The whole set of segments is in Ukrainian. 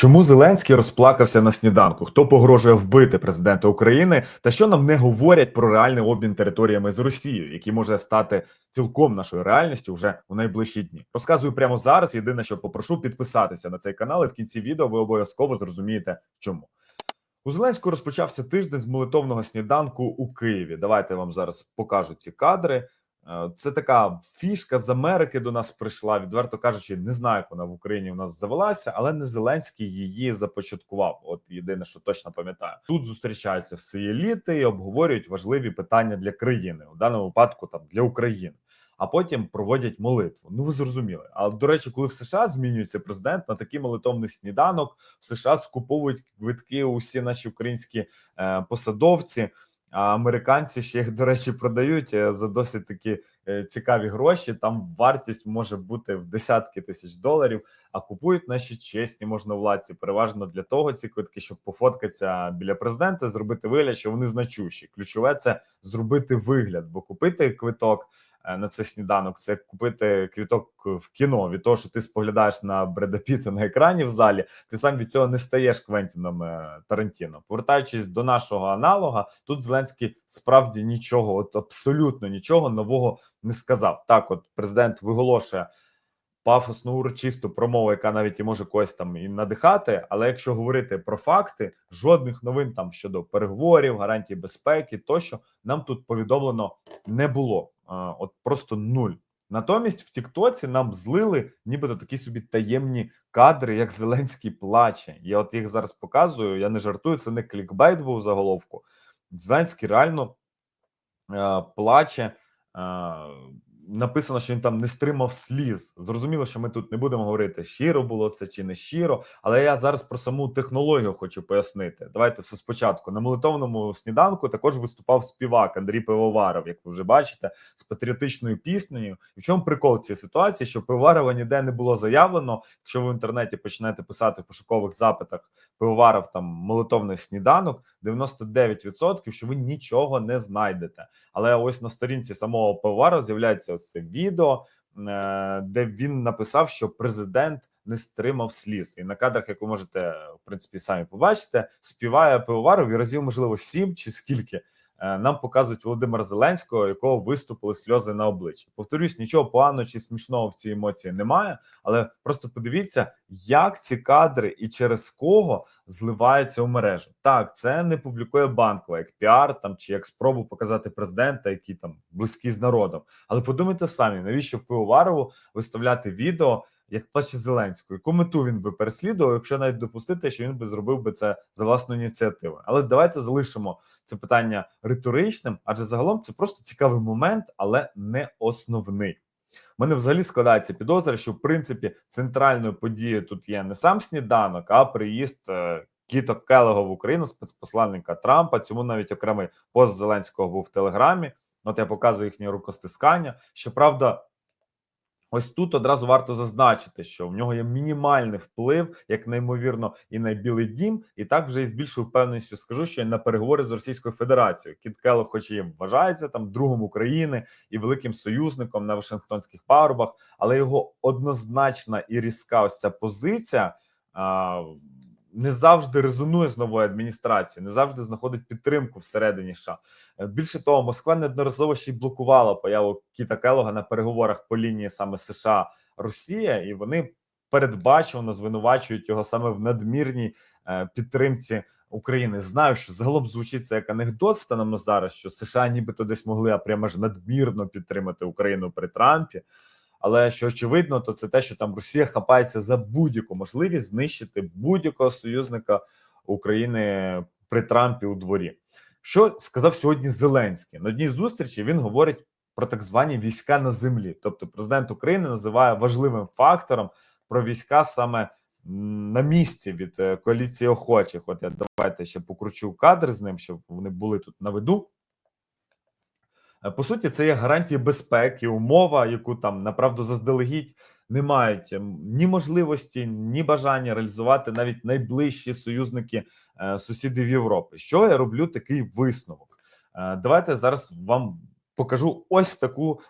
Чому Зеленський розплакався на сніданку? Хто погрожує вбити президента України? Та що нам не говорять про реальний обмін територіями з Росією, який може стати цілком нашою реальністю вже у найближчі дні? Розказую прямо зараз. Єдине, що попрошу підписатися на цей канал, і в кінці відео ви обов'язково зрозумієте, чому. У Зеленського розпочався тиждень з молитовного сніданку у Києві. Давайте я вам зараз покажу ці кадри. Е, Це така фішка з Америки до нас прийшла. Відверто кажучи, не знаю, як вона в Україні у нас завелася, але не Зеленський її започаткував. От єдине, що точно пам'ятаю, тут зустрічаються всі еліти і обговорюють важливі питання для країни у даному випадку там для України. А потім проводять молитву. Ну ви зрозуміли. А до речі, коли в США змінюється президент на такий молитовний сніданок, в США скуповують квитки усі наші українські е, посадовці. А американці ще їх, до речі, продають е, за досить такі е, цікаві гроші. Там вартість може бути в десятки тисяч доларів. А купують наші чесні можновладці переважно для того ці квитки, щоб пофоткатися біля президента, зробити вигляд, що вони значущі. Ключове це зробити вигляд, бо купити квиток на цей сніданок це купити квіток в кіно від того, що ти споглядаєш на Бреда Піта на екрані в залі. Ти сам від цього не стаєш Квентіном е, Тарантіно. Повертаючись до нашого аналога, тут Зеленський справді нічого, от абсолютно нічого нового не сказав. Так, от президент виголошує пафосну урочисту промову, яка навіть і може когось там і надихати. Але якщо говорити про факти, жодних новин там щодо переговорів, гарантій безпеки, тощо нам тут повідомлено не було. От просто нуль. Натомість в Тіктоці нам злили нібито такі собі таємні кадри, як Зеленський плаче. Я от їх зараз показую. Я не жартую, це не клікбейт був заголовку. Зеленський реально е, плаче. Е, написано, що він там не стримав сліз. Зрозуміло, що ми тут не будемо говорити, щиро було це чи не щиро, але я зараз про саму технологію хочу пояснити. Давайте все спочатку. На молитовному сніданку також виступав співак Андрій Пивоваров, як ви вже бачите, з патріотичною піснею. І в чому прикол цієї ситуації? Що Пивоварова ніде не було заявлено. Якщо ви в інтернеті почнете писати в пошукових запитах Пивоваров там молитовний сніданок, 99% що ви нічого не знайдете. Але ось на сторінці самого Пивоварова з'являється ось це відео, е, де він написав, що президент не стримав сліз. І на кадрах, як ви можете в принципі самі побачити, співає Пивоваров і разів, можливо, сім чи скільки. Е, Нам показують Володимира Зеленського, якого виступили сльози на обличчі. Повторюсь, нічого поганого чи смішного в цій емоції немає, але просто подивіться, як ці кадри і через кого зливаються у мережу. Так, це не публікує банкова як піар там чи як спробу показати президента, який там близький з народом. Але подумайте самі, навіщо Пивоварову виставляти відео, як плаче Зеленського, яку мету він би переслідував, якщо навіть допустити, що він би зробив би це за власну ініціативу. Але давайте залишимо це питання риторичним, адже загалом це просто цікавий момент, але не основний. У мене взагалі складається підозра, що в принципі центральною подією тут є не сам сніданок, а приїзд е, Кіто Келего в Україну, спецпосланника Трампа. Цьому навіть окремий пост Зеленського був в Телеграмі. От я показую їхнє рукостискання. Щоправда, ось тут одразу варто зазначити, що в нього є мінімальний вплив, як неймовірно, і на Білий Дім, і так вже із більшою впевненістю скажу, що на переговори з Російською Федерацією. Кіт Келло хоч і вважається там другом України і великим союзником на Вашингтонських парубах, але його однозначна і різка ось ця позиція. А, не завжди резонує з новою адміністрацією, не завжди знаходить підтримку всередині США. Е, Більше того, Москва неодноразово ще й блокувала появу Кіта Келога на переговорах по лінії саме США Росія, і вони передбачено звинувачують його саме в надмірній е, підтримці України. Знаю, що загалом звучить це як анекдот станом на зараз, що США нібито десь могли а прямо ж надмірно підтримати Україну при Трампі. Але що очевидно, то це те, що там Росія хапається за будь-яку можливість знищити будь-якого союзника України при Трампі у дворі. Що сказав сьогодні Зеленський на одній зустрічі? Він говорить про так звані війська на землі. Тобто, президент України називає важливим фактором про війська саме на місці від е, коаліції охочих. От я давайте ще покручу кадр з ним, щоб вони були тут на виду. Е, По суті, це є гарантії безпеки, умова, яку там направду заздалегідь не мають ем, ні можливості, ні бажання реалізувати навіть найближчі союзники е, сусідів Європи. Що я роблю такий висновок? Е, Давайте зараз вам покажу ось таку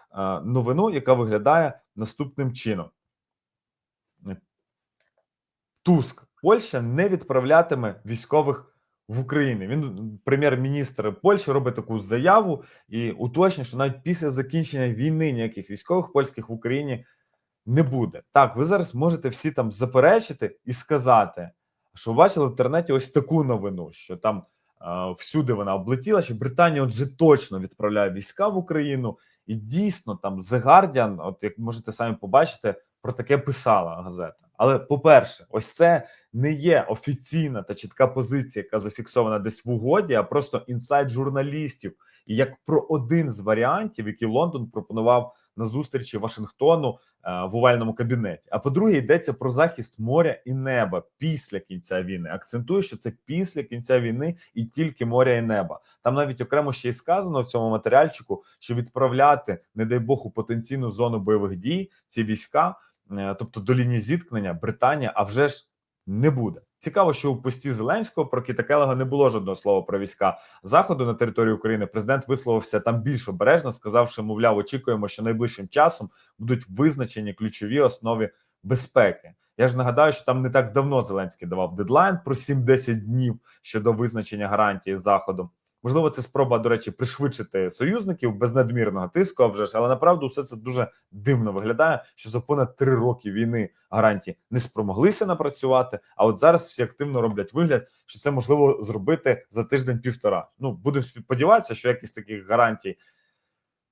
новину, яка виглядає наступним чином. Туск Польща не відправлятиме військових в Україну. Він прем'єр-міністр Польщі робить таку заяву і уточнює, що навіть після закінчення війни ніяких військових польських в Україні не буде. Так, ви зараз можете всі там заперечити і сказати, що бачили в інтернеті ось таку новину, що там всюди вона облетіла, що Британія отже точно відправляє війська в Україну, і дійсно там The Guardian, от як можете самі побачити, про таке писала газета. Але по-перше, ось це не є офіційна та чітка позиція, яка зафіксована десь в угоді, а просто інсайт журналістів, і як про один з варіантів, який Лондон пропонував на зустрічі Вашингтону е, в овальному кабінеті. А по-друге, йдеться про захист моря і неба після кінця війни. Акцентую, що це після кінця війни і тільки моря і неба. Там навіть окремо ще й сказано в цьому матеріальчику, що відправляти, не дай Бог, у потенційну зону бойових дій ці війська, тобто до лінії зіткнення, Британія, а вже ж не буде. Цікаво, що у пості Зеленського про Кіта Келега не було жодного слова про війська заходу на території України. Президент висловився там більш обережно, сказавши, мовляв, очікуємо, що найближчим часом будуть визначені ключові основи безпеки. Я ж нагадаю, що там не так давно Зеленський давав дедлайн про 7-10 днів щодо визначення гарантії заходом. Можливо, це спроба, до речі, пришвидшити союзників без надмірного тиску, вже ж, але направду все це дуже дивно виглядає, що за понад три роки війни гарантії не спромоглися напрацювати. А от зараз всі активно роблять вигляд, що це можливо зробити за тиждень-півтора. Ну будемо сподіватися, що якісь таких гарантій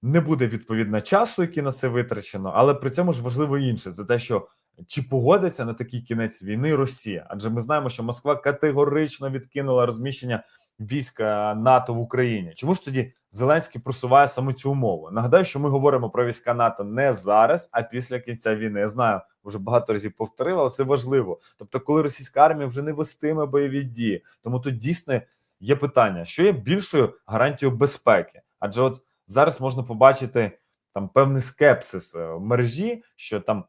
не буде відповідно часу, який на це витрачено, але при цьому ж важливо інше це те, що чи погодиться на такий кінець війни Росія? Адже ми знаємо, що Москва категорично відкинула розміщення війська НАТО в Україні. Чому ж тоді Зеленський просуває саме цю умову? Нагадаю, що ми говоримо про війська НАТО не зараз, а після кінця війни. Я знаю, вже багато разів повторив, але це важливо. Тобто, коли російська армія вже не вестиме бойові дії, тому тут дійсно є питання, що є більшою гарантією безпеки, адже от зараз можна побачити там певний скепсис е, в мережі, що там.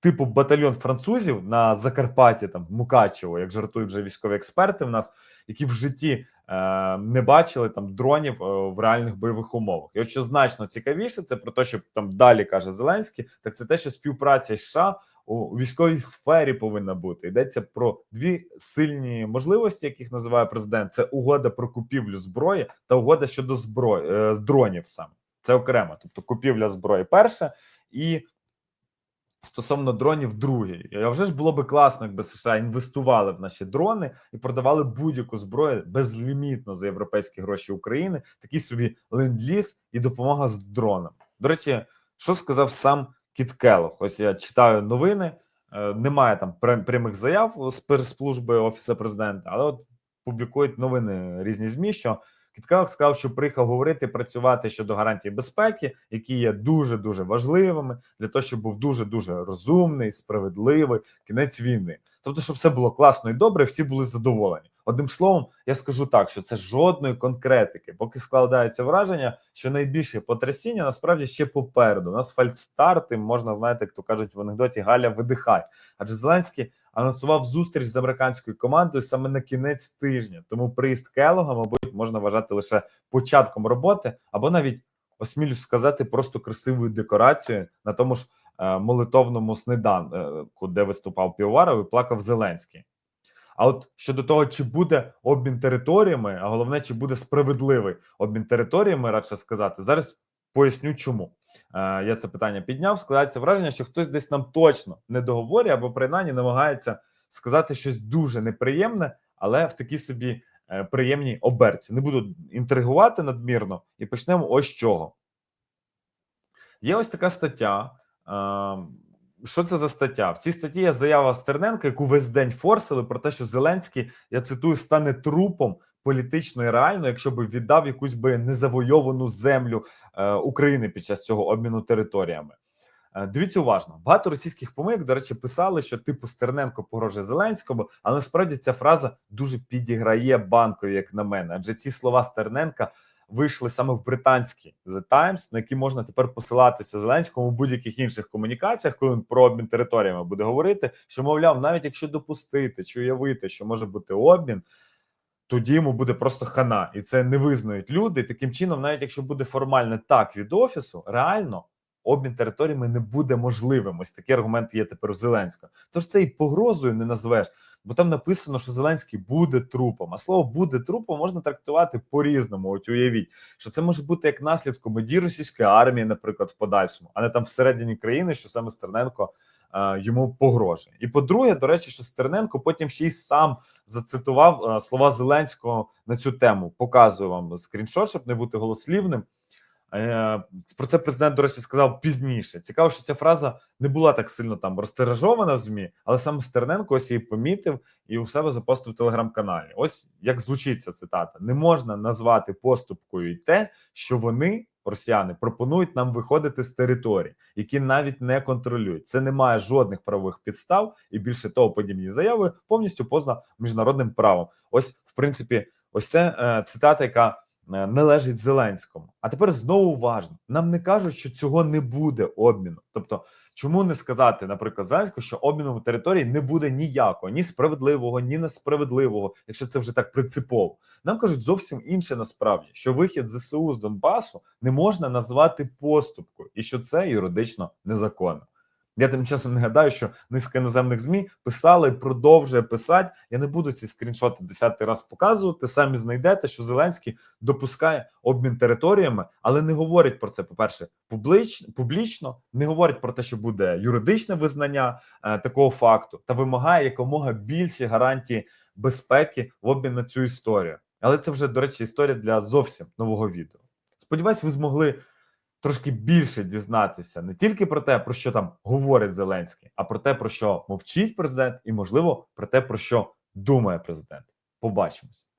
Типу батальйон французів на Закарпатті, там Мукачево, як жартують вже військові експерти, в нас які в житті не бачили там дронів е, в реальних бойових умовах. І от що значно цікавіше, це про те, що там далі каже Зеленський, так це те, що співпраця США у військовій сфері повинна бути. Йдеться про дві сильні можливості, яких називає президент: це угода про купівлю зброї та угода щодо зброї е, дронів. Саме це окремо, тобто купівля зброї перша і. Стосовно дронів, другий. А вже ж було би класно, якби США інвестували в наші дрони і продавали будь-яку зброю безлімітно за європейські гроші України. Такий собі ленд-ліз і допомога з дроном. До речі, що сказав сам Кіт Келох? Ось я читаю новини. е, Немає там прям- прямих заяв з прес-служби офісу президента, але от публікують новини різні змі, що Кіт сказав, що приїхав говорити працювати щодо гарантії безпеки, які є дуже дуже важливими для того, щоб був дуже дуже розумний, справедливий кінець війни. Тобто, щоб все було класно і добре, всі були задоволені. Одним словом, я скажу так, що це жодної конкретики, поки складається враження, що найбільше потрясіння насправді ще попереду. У нас фальстарти можна знаєте, як то кажуть в анекдоті Галя видихай. Адже Зеленський анонсував зустріч з американською командою саме на кінець тижня. Тому приїзд Келога, мабуть, можна вважати лише початком роботи, або навіть осмілюсь сказати, просто красивою декорацією на тому ж е, молитовному сниданку, де виступав Півоваров і плакав Зеленський. А от щодо того, чи буде обмін територіями, а головне, чи буде справедливий обмін територіями, радше сказати, зараз поясню, чому. Е, я це питання підняв. Складається враження, що хтось десь нам точно не договорює або принаймні намагається сказати щось дуже неприємне, але в такій собі е, приємній оберці. Не буду інтригувати надмірно і почнемо ось чого. Є ось така стаття. е, Що це за стаття? В цій статті є заява Стерненка, яку весь день форсили про те, що Зеленський, я цитую, стане трупом політично і реально, якщо би віддав якусь би незавойовану землю е, України під час цього обміну територіями. Е, Дивіться уважно. Багато російських помилок, до речі, писали, що типу Стерненко погрожує Зеленському, але насправді ця фраза дуже підіграє банкові, як на мене. Адже ці слова Стерненка вийшли саме в британський The Times, на які можна тепер посилатися Зеленському у будь-яких інших комунікаціях, коли він про обмін територіями буде говорити, що мовляв, навіть якщо допустити чи уявити, що може бути обмін. Тоді йому буде просто хана, і це не визнають люди. І таким чином, навіть якщо буде формально так від офісу, реально обмін територіями не буде можливим. Ось такий аргумент є тепер у Зеленського. Тож це і погрозою не назвеш. бо там написано, що Зеленський буде трупом. А слово буде трупом можна трактувати по-різному. От уявіть, що це може бути як наслідком дій російської армії, наприклад, в подальшому, а не там всередині країни, що саме Стерненко йому погрожує. І по-друге, до речі, що Стерненко потім ще й сам зацитував е, слова Зеленського на цю тему. Показую вам скріншот, щоб не бути голослівним. Е, Про це президент, до речі, сказав пізніше. Цікаво, що ця фраза не була так сильно там розтиражована в ЗМІ, але саме Стерненко ось її помітив і у себе запостив в телеграм-каналі. Ось як звучить ця цитата: не можна назвати поступкою й те, що вони, росіяни, пропонують нам виходити з територій, які навіть не контролюють. Це не має жодних правових підстав, і більше того, подібні заяви повністю позна міжнародним правом. Ось, в принципі, ось це е, цитата, яка е, належить Зеленському. А тепер знову уважно: нам не кажуть, що цього не буде обміну. Тобто, чому не сказати, наприклад, Зеленському, що обміну території не буде ніякого, ні справедливого, ні несправедливого, якщо це вже так принципово. Нам кажуть зовсім інше насправді, що вихід ЗСУ з Донбасу не можна назвати поступкою, і що це юридично незаконно. Я тим часом нагадаю, що низка іноземних змі писали, продовжує писати. Я не буду ці скріншоти десятий раз показувати. Самі знайдете, що Зеленський допускає обмін територіями, але не говорить про це. По перше, публіч, публічно не говорить про те, що буде юридичне визнання е, такого факту, та вимагає якомога більші гарантії безпеки в обмін на цю історію. Але це вже до речі, історія для зовсім нового відео. Сподіваюсь, ви змогли трошки більше дізнатися не тільки про те, про що там говорить Зеленський, а про те, про що мовчить президент, і можливо про те, про що думає президент. Побачимось.